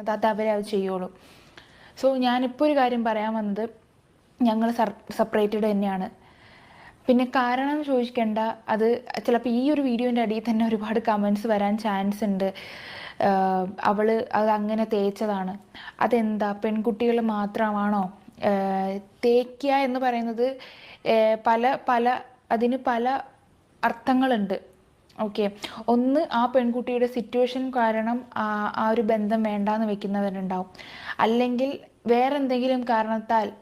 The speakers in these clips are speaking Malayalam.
അത് അവരെ അത് ചെയ്യുള്ളൂ. സോ ഞാനിപ്പോൾ ഒരു കാര്യം പറയാൻ വന്നത് ഞങ്ങൾ സെപ്പറേറ്റഡ് തന്നെയാണ്. പിന്നെ കാരണം ചോദിക്കേണ്ട അത് ചിലപ്പോൾ ഈ ഒരു വീഡിയോന്റെ അടിയിൽ തന്നെ ഒരുപാട് കമൻസ് വരാൻ ചാൻസ് ഉണ്ട്. അവൾ അത് അങ്ങനെ തേച്ചതാണ്. അതെന്താ? പെൺകുട്ടികൾ മാത്രമാണോ? തേക്കുക എന്ന് പറയുന്നത് പല പല അതിന് പല അർത്ഥങ്ങളുണ്ട്. ഓക്കെ ഒന്ന് ആ പെൺകുട്ടിയുടെ സിറ്റുവേഷൻ കാരണം ആ ഒരു ബന്ധം വേണ്ടാന്ന് വെക്കുന്നവരുണ്ടാവും. അല്ലെങ്കിൽ വേറെ എന്തെങ്കിലും കാരണത്താൽ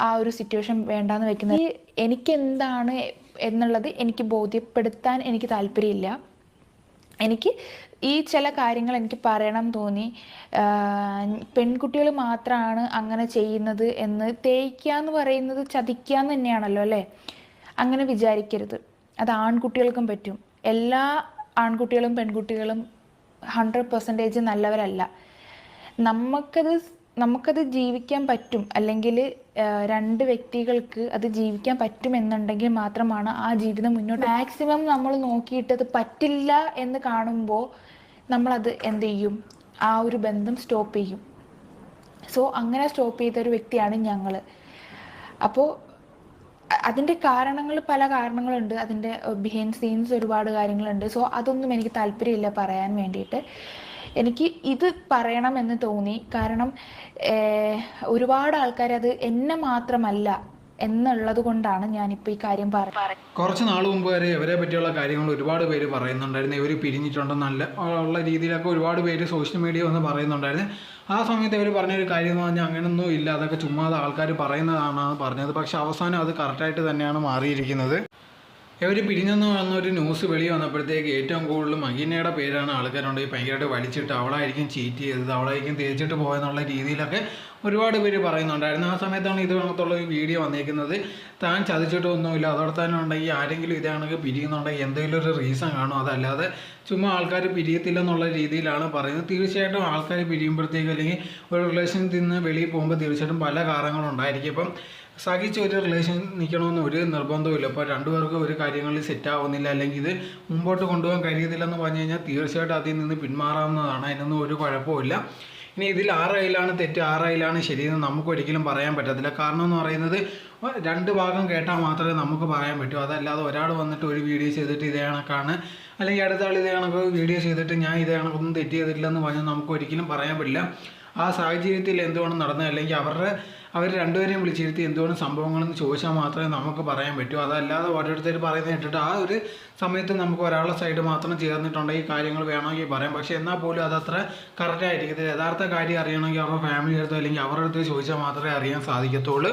ആ ഒരു സിറ്റുവേഷൻ വേണ്ടാന്ന് വെക്കുന്ന എനിക്ക് എന്താണ് എന്നുള്ളത് എനിക്ക് ബോധ്യപ്പെടുത്താൻ എനിക്ക് താല്പര്യമില്ല. എനിക്ക് ഈ ചില കാര്യങ്ങൾ എനിക്ക് പറയണം തോന്നി. പെൺകുട്ടികൾ മാത്രമാണ് അങ്ങനെ ചെയ്യുന്നത് എന്ന് തേക്കുക എന്ന് പറയുന്നത് ചതിക്കുക എന്ന് തന്നെയാണല്ലോ അല്ലേ? അങ്ങനെ വിചാരിക്കരുത്. അത് ആൺകുട്ടികൾക്കും പറ്റും. എല്ലാ ആൺകുട്ടികളും പെൺകുട്ടികളും ഹൺഡ്രഡ് പെർസെന്റേജ് നല്ലവരല്ല. നമുക്കത് നമുക്കത് ജീവിക്കാൻ പറ്റും. അല്ലെങ്കിൽ രണ്ട് വ്യക്തികൾക്ക് അത് ജീവിക്കാൻ പറ്റും എന്നുണ്ടെങ്കിൽ മാത്രമാണ് ആ ജീവിതം മുന്നോട്ട് മാക്സിമം നമ്മൾ നോക്കിയിട്ട് അത് പറ്റില്ല എന്ന് കാണുമ്പോൾ നമ്മളത് എന്ത് ചെയ്യും? ആ ഒരു ബന്ധം സ്റ്റോപ്പ് ചെയ്യും. സോ അങ്ങനെ സ്റ്റോപ്പ് ചെയ്ത ഒരു വ്യക്തിയാണ് ഞങ്ങൾ അപ്പോൾ അതിന്റെ കാരണങ്ങൾ പല കാരണങ്ങളുണ്ട്. അതിന്റെ ബിഹൈൻഡ് സീൻസ് ഒരുപാട് കാര്യങ്ങളുണ്ട്. സോ അതൊന്നും എനിക്ക് താല്പര്യമില്ല പറയാൻ വേണ്ടിയിട്ട്. എനിക്ക് ഇത് പറയണം എന്ന് തോന്നി. കാരണം ഒരുപാട് ആൾക്കാർ അത് എന്നെ മാത്രമല്ല എന്നുള്ളത് കൊണ്ടാണ് ഞാനിപ്പോൾ ഈ കാര്യം പറയുന്നത് കുറച്ച് നാൾ മുമ്പ് വരെ ഇവരെ പറ്റിയുള്ള കാര്യങ്ങൾ ഒരുപാട് പേര് പറയുന്നുണ്ടായിരുന്നു. ഇവർ പിരിഞ്ഞിട്ടുണ്ടെന്നല്ല ഉള്ള രീതിയിലൊക്കെ ഒരുപാട് പേര് സോഷ്യൽ മീഡിയ വന്ന് പറയുന്നുണ്ടായിരുന്നു. ആ സമയത്ത് ഇവർ പറഞ്ഞൊരു കാര്യം എന്ന് പറഞ്ഞാൽ അങ്ങനെയൊന്നും ഇല്ല. അതൊക്കെ ചുമ്മാതെ ആൾക്കാർ പറയുന്നതാണ് പറഞ്ഞത്. പക്ഷെ അവസാനം അത് കറക്റ്റായിട്ട് തന്നെയാണ് മാറിയിരിക്കുന്നത്. ഇവർ പിരിഞ്ഞെന്ന് വന്ന ഒരു ന്യൂസ് വെളി വന്നപ്പോഴത്തേക്ക് ഏറ്റവും കൂടുതൽ മഹീനയുടെ പേരാണ് ആൾക്കാരുണ്ടെങ്കിൽ ഭയങ്കരമായിട്ട് വലിച്ചിട്ട് അവളായിരിക്കും ചീറ്റ് ചെയ്തത് അവളായിരിക്കും തേച്ചിട്ട് പോയെന്നുള്ള രീതിയിലൊക്കെ ഒരുപാട് പേര് പറയുന്നുണ്ടായിരുന്നു. ആ സമയത്താണ് ഇത് കണക്കുള്ള ഈ വീഡിയോ വന്നേക്കുന്നത്. താൻ ചതിച്ചിട്ടൊന്നുമില്ല അതോടെ തന്നെ ഉണ്ടെങ്കിൽ ആരെങ്കിലും ഇതാണെങ്കിൽ പിരിയുന്നുണ്ടെങ്കിൽ എന്തെങ്കിലും ഒരു റീസൺ കാണും. അതല്ലാതെ ചുമ്മാ ആൾക്കാർ പിരിയത്തില്ലെന്നുള്ള രീതിയിലാണ് പറയുന്നത്. തീർച്ചയായിട്ടും ആൾക്കാർ പിരിയുമ്പോഴത്തേക്ക് അല്ലെങ്കിൽ ഒരു റിലേഷനിൽ നിന്ന് വെളിയിൽ പോകുമ്പോൾ തീർച്ചയായിട്ടും പല കാരണങ്ങളും ഉണ്ടായിരിക്കും ഇപ്പം സഹിച്ച് ഒരു റിലേഷൻ നിൽക്കണമെന്ന് ഒരു നിർബന്ധവുമില്ല. ഇപ്പോൾ രണ്ടുപേർക്കും ഒരു കാര്യങ്ങളിൽ സെറ്റ് ആവുന്നില്ല. അല്ലെങ്കിൽ ഇത് മുമ്പോട്ട് കൊണ്ടുപോകാൻ കഴിയത്തില്ലെന്ന് പറഞ്ഞു കഴിഞ്ഞാൽ തീർച്ചയായിട്ടും അതിൽ നിന്ന് പിന്മാറാവുന്നതാണ്. അതിനൊന്നും ഒരു കുഴപ്പമില്ല ഇനി ഇതിൽ ആറ് കയ്യിലാണ് തെറ്റ്. ആറ് കയ്യിലാണ് ശരിയെന്ന് നമുക്കൊരിക്കലും പറയാൻ പറ്റത്തില്ല. കാരണം എന്ന് പറയുന്നത് രണ്ട് ഭാഗം കേട്ടാൽ മാത്രമേ നമുക്ക് പറയാൻ പറ്റൂ. അതല്ലാതെ ഒരാൾ വന്നിട്ട് ഒരു വീഡിയോ ചെയ്തിട്ട് ഇതേ കണക്കാണ്. അല്ലെങ്കിൽ അടുത്ത ആൾ ഇതേ കണക്ക് വീഡിയോ ചെയ്തിട്ട് ഞാൻ ഇതേ കണക്കൊന്നും തെറ്റ് ചെയ്തിട്ടില്ലെന്ന് പറഞ്ഞാൽ നമുക്ക് ഒരിക്കലും പറയാൻ പറ്റില്ല. ആ സാഹചര്യത്തിൽ എന്തുകൊണ്ട് നടന്നത്? അല്ലെങ്കിൽ അവരുടെ അവർ രണ്ടുപേരെയും വിളിച്ചിരുത്തി എന്തുകൊണ്ട് സംഭവങ്ങളെന്ന് ചോദിച്ചാൽ മാത്രമേ നമുക്ക് പറയാൻ പറ്റൂ. അതല്ലാതെ ഓരോരുത്തർ പറയുന്നത് കേട്ടിട്ട് ആ ഒരു സമയത്ത് നമുക്ക് ഒരാളുടെ സൈഡ് മാത്രം ചേർന്നിട്ടുണ്ടെങ്കിൽ കാര്യങ്ങൾ വേണമെങ്കിൽ പറയാം. പക്ഷേ എന്നാൽ പോലും അതത്ര കറക്റ്റ് ആയിരിക്കത്തില്ല. യഥാർത്ഥ കാര്യം അറിയണമെങ്കിൽ അവരുടെ ഫാമിലി അടുത്തോ അല്ലെങ്കിൽ അവരുടെ അടുത്ത് ചോദിച്ചാൽ മാത്രമേ അറിയാൻ സാധിക്കത്തുള്ളൂ.